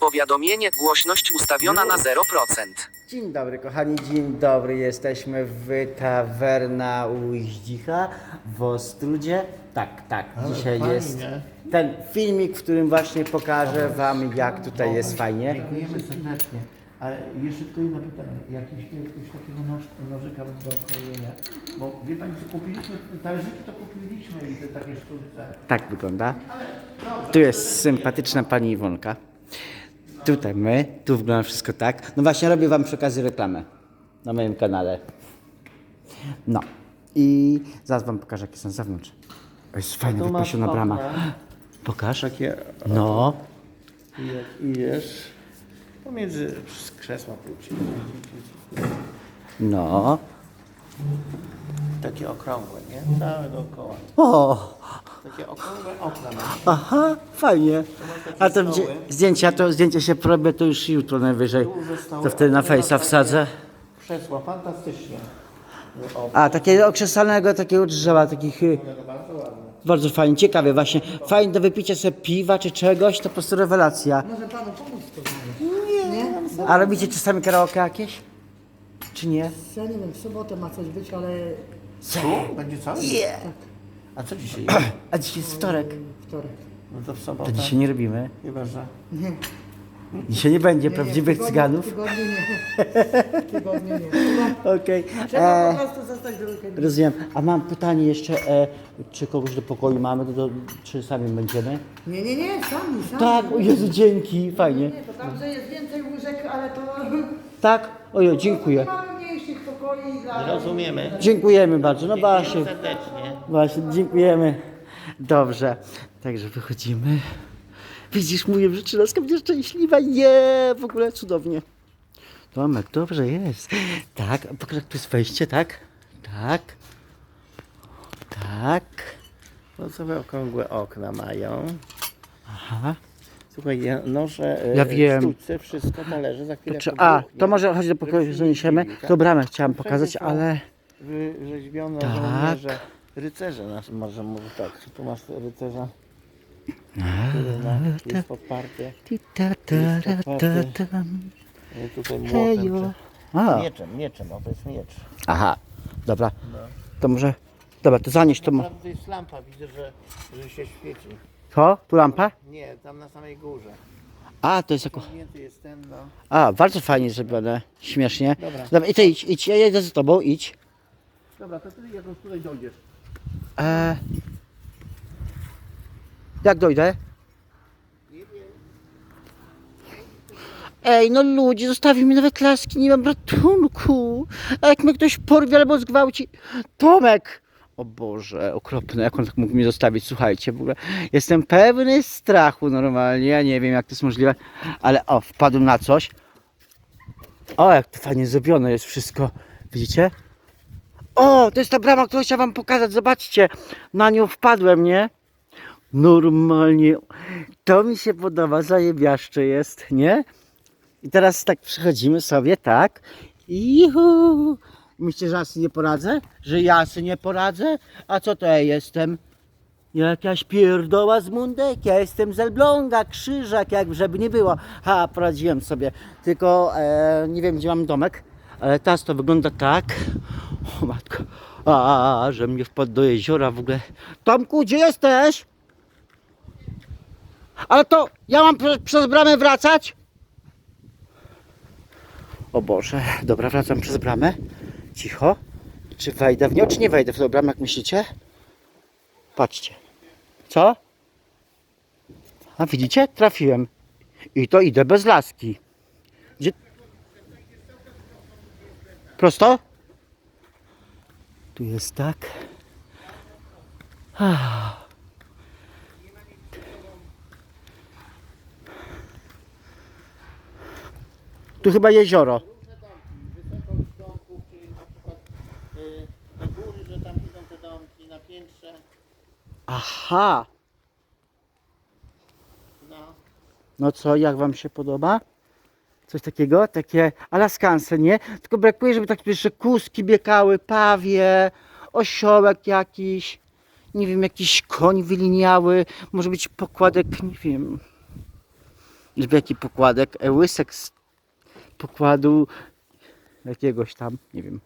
Powiadomienie, głośność ustawiona na 0%. Dzień dobry kochani, dzień dobry. Jesteśmy w tawerna u Zdzicha w Ostrudzie. Tak, tak, dzisiaj fajnie. jest ten filmik, w którym właśnie pokażę wam jak tutaj jest fajnie. Dziękujemy serdecznie. Ale jeszcze tylko jedno pytanie. Jakieś, jakiegoś takiego noż, nożyka do krojenia? Bo wie Pani, co kupiliśmy, talerzyki to kupiliśmy i te takie sztuce. Tak wygląda. Tu jest sympatyczna pani Iwonka. Tutaj my, tu wygląda wszystko tak. No właśnie robię wam przy okazji reklamę na moim kanale. No i zaraz wam pokażę jakie są z zewnątrz. O, Jest fajna Tu masz wypasiona brama. Pokaż. Takie No. i jak idziesz pomiędzy z krzesła pójdzie. No. Takie okrągłe, nie? Całe dookoła. O, Takie okrągłe okna masz. aha, fajnie. A to gdzie, zdjęcia, to zdjęcie się porobię, to już jutro najwyżej. Duże stoły, To wtedy na okna fejsa takie wsadzę. Krzesła, fantastycznie. O, A, takiego okrzesanego, takiego drzewa, takich... y, bardzo ładne. Bardzo fajnie, ciekawie właśnie. Fajnie do wypicia sobie piwa czy czegoś, to po prostu rewelacja. Może panu pomóc to znaleźć? Nie? A robicie czasami karaoke jakieś? Czy nie? Ja nie wiem, w sobotę ma coś być, ale Tu? Będzie cały? Nie. A co dzisiaj? A dzisiaj jest wtorek. wtorek. No to w To sobotę. dzisiaj nie robimy. Chyba, że... Dzisiaj nie będzie Nie, prawdziwych cyganów. W tygodniu nie. W tygodniu nie. Okej. Trzeba E, po prostu zostać do weekendu. Rozumiem. A mam pytanie jeszcze, e, czy kogoś do pokoju mamy, to, do, czy sami będziemy? Nie, nie, nie, sami, sami. Tak, o Jezu, dzięki, fajnie. Nie, to tam, że jest więcej łóżek, ale to... Tak? Ojo, dziękuję. Mamy dla... Rozumiemy. Dziękujemy bardzo, no właśnie. Serdecznie. Właśnie, dziękujemy. Dobrze. Także wychodzimy. Widzisz, mówię, że Trzylaska będzie szczęśliwa. Je, w ogóle cudownie. Tomek, dobrze jest. Tak, pokaż, jak tu jest wejście, tak? Tak. Tak. Brązowe okrągłe okna mają. Aha. Słuchaj, ja noszę e, Ja wiem. sztućce, wszystko należy za chwilę. Czy, to a, to może chodź do pokoju, zaniesiemy. To bramę chciałam pokazać, ale... Wyrzeźbione Tak. żołnierze. Rycerze nas może mówić tak. Tu masz rycerza. który ma- Jest podparty. Ti, ta, ta, ra, ta, tam. e, Tutaj Hejo. młotem. A, czy- Mieczem, mieczem, o to jest miecz. aha. Dobra. To może... Dobra, to zanieś to... mo- to jest lampa, widzę, że, że się świeci. Co? Tu lampa? Nie, tam na samej górze. A, to jest jako... Jest ten, no. A, bardzo fajnie zrobione. Śmiesznie. Dobra. Dobra, i ty idź, idź, ja jedę z tobą, idź. Dobra, to ty jakoś tutaj dojdziesz. E... Jak dojdę? Ej, no ludzie, zostawił mi nawet laski, nie mam ratunku. A jak mnie ktoś porwie albo zgwałci... Tomek! O Boże, okropne, jak on tak mógł mi zostawić, słuchajcie, w ogóle jestem pewny strachu normalnie, ja nie wiem jak to jest możliwe, ale o, wpadłem na coś. O, jak to fajnie zrobione jest wszystko, widzicie? O, to jest ta brama, którą chciałem wam pokazać. Zobaczcie, na nią wpadłem, nie? Normalnie. To mi się podoba, zajebiaszcze jest, nie? I teraz tak przechodzimy sobie, tak? Juhu. Myślicie, że ja sobie nie poradzę? Że ja sobie nie poradzę? A co to ja jestem? Jakaś pierdoła z mundek, ja jestem z Elbląga, krzyżak, jak żeby nie było. Ha, poradziłem sobie. Tylko e, nie wiem, gdzie mam domek, ale teraz to wygląda tak. O matko, a, że mnie wpadł do jeziora w ogóle. Tomku, gdzie jesteś? Ale to ja mam prze, przez bramę wracać? O Boże, dobra, wracam przez bramę. Cicho. Czy wejdę w nią, czy nie wejdę w tę bramę, jak myślicie? Patrzcie. Co? A widzicie? Trafiłem. I to idę bez laski. Gdzie? Prosto? Tu jest tak. Ah. Tu chyba jezioro. Na góry, że tam idą te domki, na piętrze. Aha. No. No co, jak wam się podoba? Coś takiego? Takie alaskanse, nie? Tylko brakuje, żeby tak jeszcze kuski biegały, pawie, osiołek jakiś, nie wiem, jakiś koń wyliniały, może być pokładek, nie wiem. Jaki pokładek? E, Łysek z pokładu jakiegoś tam, nie wiem.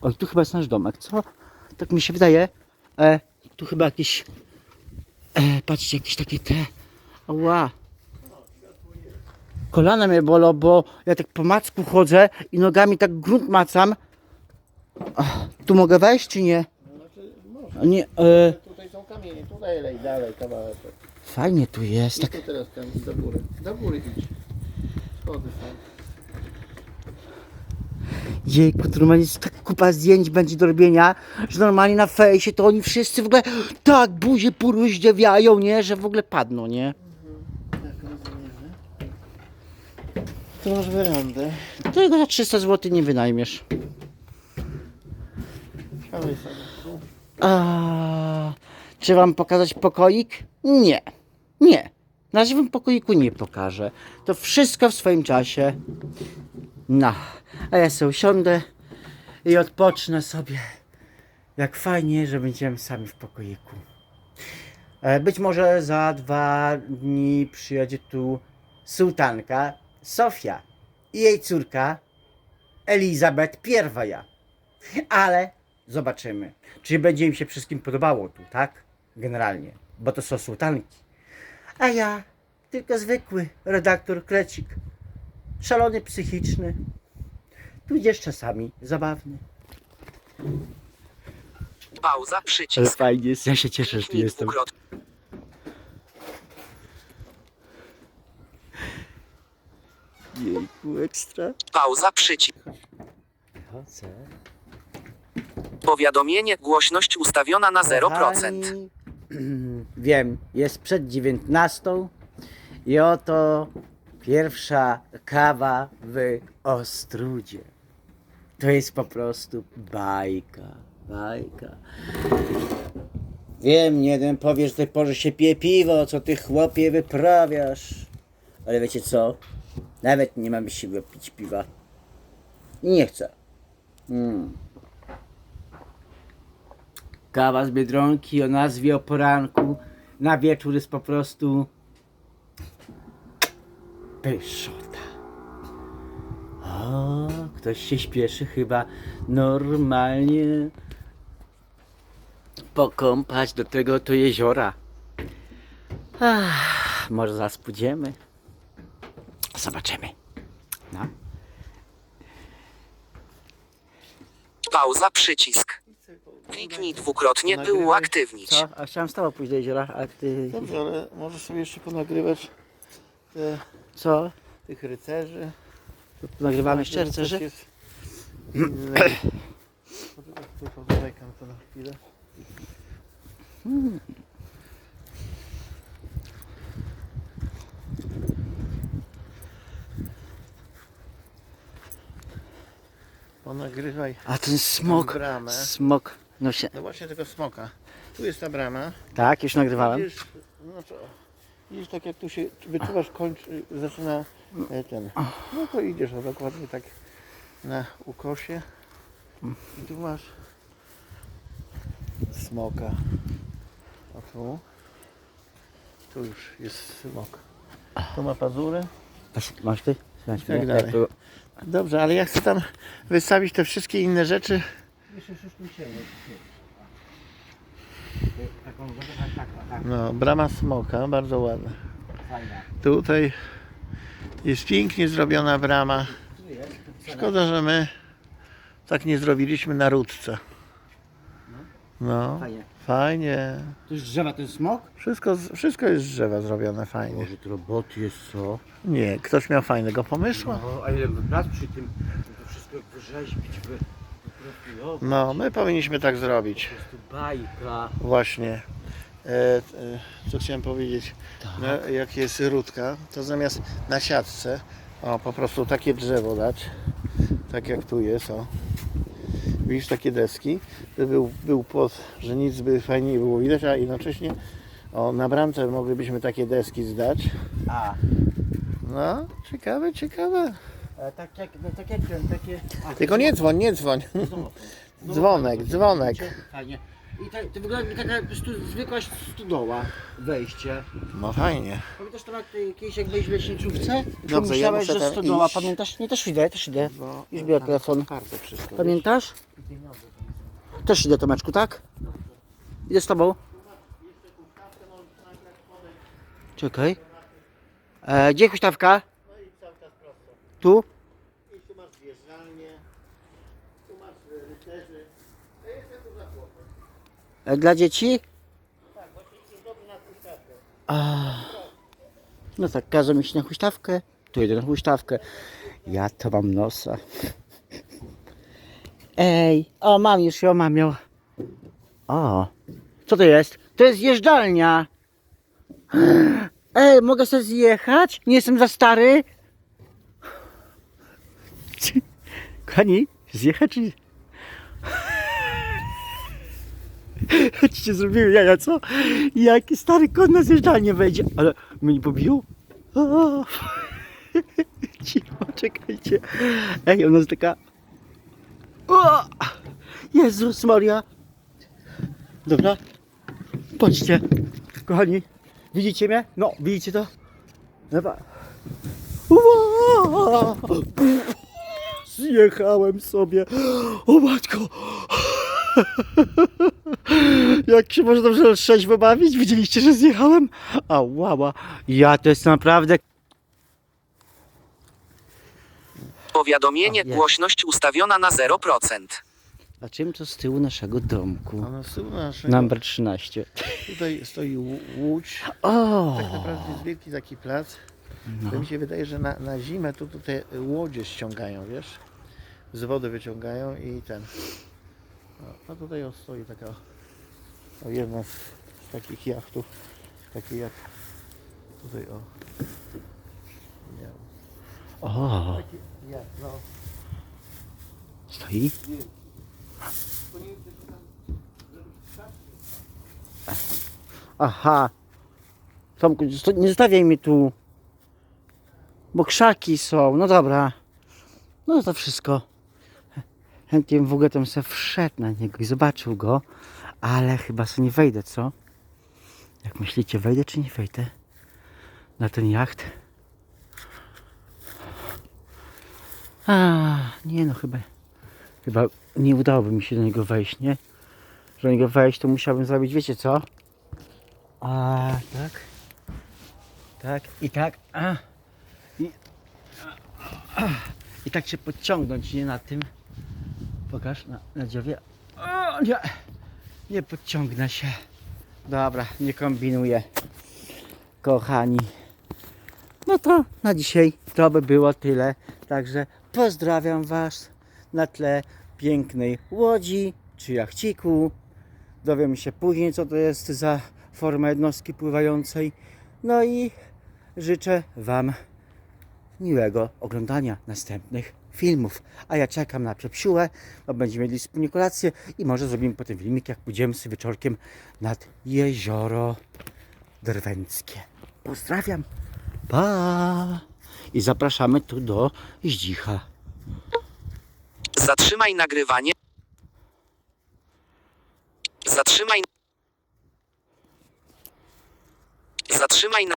Oj, tu chyba jest nasz domek, co? Tak mi się wydaje. E, tu chyba jakieś... E, patrzcie, jakieś takie te... Ła. Kolana mnie bolą, bo ja tak po macku chodzę i nogami tak grunt macam. Ach, tu mogę wejść, czy nie? Nie, e, Tutaj są kamienie, tutaj lej dalej kawałek. fajnie tu jest. I Tak, tu teraz tam do góry. Do góry idź. Schody są. Jejku, tu normalnie jest tak kupa zdjęć będzie do robienia, że normalnie na fejsie to oni wszyscy w ogóle tak buzie poróździewiają, nie? Że w ogóle padną, nie? Tu masz werandę. Tego za 300 zł nie wynajmiesz. Siadaj. A, czy wam pokazać pokoik? Nie. Nie. Na wam pokoiku nie pokażę. To wszystko w swoim czasie. No. A ja sobie usiądę i odpocznę sobie. Jak fajnie, że będziemy sami w pokoiku. E, Być może za dwa dni przyjedzie tu sułtanka Sofia i jej córka Elizabeth Pierwaja. Ale zobaczymy, czy będzie im się wszystkim podobało tu, tak? Generalnie, bo to są sułtanki. A ja tylko zwykły redaktor krecik. Szalony psychiczny, tudzież czasami zabawny. Pauza, Ale przycisk. fajnie jest, ja się cieszę, że tu Kliknij jestem. Jejku, ekstra. Pauza, przycisk. Chodzę. Powiadomienie, głośność ustawiona na 0%. Kochani, Wiem, jest przed 19 i oto pierwsza kawa w Ostrudzie. To jest po prostu bajka, bajka. Wiem, jeden powie, że tej porze się pije piwo, co ty chłopie wyprawiasz. Ale wiecie co? Nawet nie mamy siły pić piwa. Nie chcę. Mm. Kawa z Biedronki o nazwie o poranku na wieczór jest po prostu pyszota. O, ktoś się śpieszy chyba normalnie pokąpać do tego to jeziora. Ach, może zaraz pójdziemy. Zobaczymy. No. Pauza, przycisk. Kliknij dwukrotnie, by Nagrywaj. uaktywnić. Co? A chciałem z tobą pójść do jeziora, a ty... Dobrze, ale możesz sobie jeszcze ponagrywać te, Co? tych rycerzy. Nagrywamy jeszcze rycerz rycerzy? jest inny. Poczekaj, tylko zamykam to na chwilę. Ponagrywaj A ten smok, smok, no się, No właśnie tego smoka. Tu jest ta brama. tak, już nagrywałem. Widzisz, no to, widzisz tak jak tu się wyczuwasz, kończy, zaczyna e, ten. No to idziesz o, dokładnie tak na ukosie. I tu masz smoka. A tu? Tu już jest smok. Tu ma pazury. Masz, masz ty? Tak dalej. to- Dobrze, ale ja chcę tam wystawić te wszystkie inne rzeczy. No, brama smoka, bardzo ładna. Tutaj jest pięknie zrobiona brama. Szkoda, że my tak nie zrobiliśmy na ródce. No, Fajnie. fajnie. To jest drzewa, ten smok? Wszystko, z- wszystko jest z drzewa zrobione fajnie. Boże, to roboty jest co? Nie, ktoś miał fajnego pomysłu. No, a ile prac przy tym, to wszystko wyrzeźbić, wy, wyprofilować. No, my powinniśmy tak zrobić. Bajka. Właśnie. E, e, co chciałem powiedzieć, no, jak jest ródka, to zamiast na siatce, o po prostu takie drzewo dać, tak jak tu jest, o. Widzisz takie deski, to był, był płot, że nic by fajnie nie było widać, a jednocześnie o, na bramce moglibyśmy takie deski zdać. A, No, ciekawe, ciekawe. E, tak jak, no, tak jak ten, takie... A, Tylko nie dzwoń, nie dzwoń. znowu, znowu Dzwonek, fajnie, dzwonek. Fajnie. I tak, to wygląda jak taka po prostu zwykła studoła, wejście. No fajnie. Pamiętasz to jak kiedyś jak byłeś w leśniczówce? Dobrze, ja muszę że tam studoła, iść. pamiętasz? Nie, też idę, też idę. Bo Już biorę telefon. Kartę wszystko. Pamiętasz? Też idę Tomeczku, tak? Idę z tobą. Czekaj. E, gdzie huśtawka? Tu? I tu masz wjeżdżalnię. Tu masz e, rycerzy. A jestem tu za chłopem. E, dla dzieci? Tak, właśnie jest dobry na huśtawkę. A, no tak, każą mi się na huśtawkę. Tu jedę na huśtawkę. Ja to mam nosa. Ej, o mam już ją, mam ją. O, co to jest? To jest zjeżdżalnia. Ej, mogę sobie zjechać? Nie jestem za stary? Kochani, zjechać czy... Chodźcie, zrobiły jaja, co? Jaki stary kon na zjeżdżalnię wejdzie. Ale mnie nie pobiją? O! Cicho, czekajcie. Ej, ona jest taka... O! Jezus Maria. Dobra. Patrzcie. Kochani, widzicie mnie? No, widzicie to? Dobra. Ua! Zjechałem sobie. O matko. Jak się można dobrze trzeźwo bawić? Widzieliście, że zjechałem? A łała. Ja to jest naprawdę... Powiadomienie, O, jest. głośność ustawiona na 0%. A czym to z tyłu naszego domku? A na tyłu naszego, Number 13. tutaj stoi Łu- Łódź. O! Tak naprawdę jest wielki taki plac. To mi się wydaje, że na, na zimę tu, tu te łodzie ściągają, wiesz? Z wody wyciągają i ten. O, a tutaj stoi taka o, jedna z, takich jachtów. Takie jak tutaj o. Nie wiem. O! Taki jacht, no. Stoi? Aha. Tomku, nie zostawiaj mnie tu. Bo krzaki są. No dobra. No to wszystko. Chętnie w ogóle tam se wszedł na niego i zobaczył go. Ale chyba sobie nie wejdę, co? Jak myślicie, wejdę czy nie wejdę? Na ten jacht? A, nie no, chyba, chyba nie udałoby mi się do niego wejść, nie? Żeby do niego wejść, to musiałbym zrobić, wiecie co? A, tak. Tak, i tak, a. I, a, a, i tak się podciągnąć, nie na tym. Pokaż, na, na. O, nie, nie podciągnę się. Dobra, nie kombinuję. Kochani. No to na dzisiaj to by było tyle. Także pozdrawiam Was na tle pięknej łodzi czy jachciku. Dowiemy się później, co to jest za forma jednostki pływającej. No i życzę Wam miłego oglądania następnych filmów. A ja czekam na przepsiłę, bo będziemy mieli wspólnie kolację i może zrobimy potem filmik, jak pójdziemy sobie wieczorkiem nad jezioro Drwęckie. Pozdrawiam. Pa! I zapraszamy tu do Zdzicha. Zatrzymaj nagrywanie. Zatrzymaj. Zatrzymaj.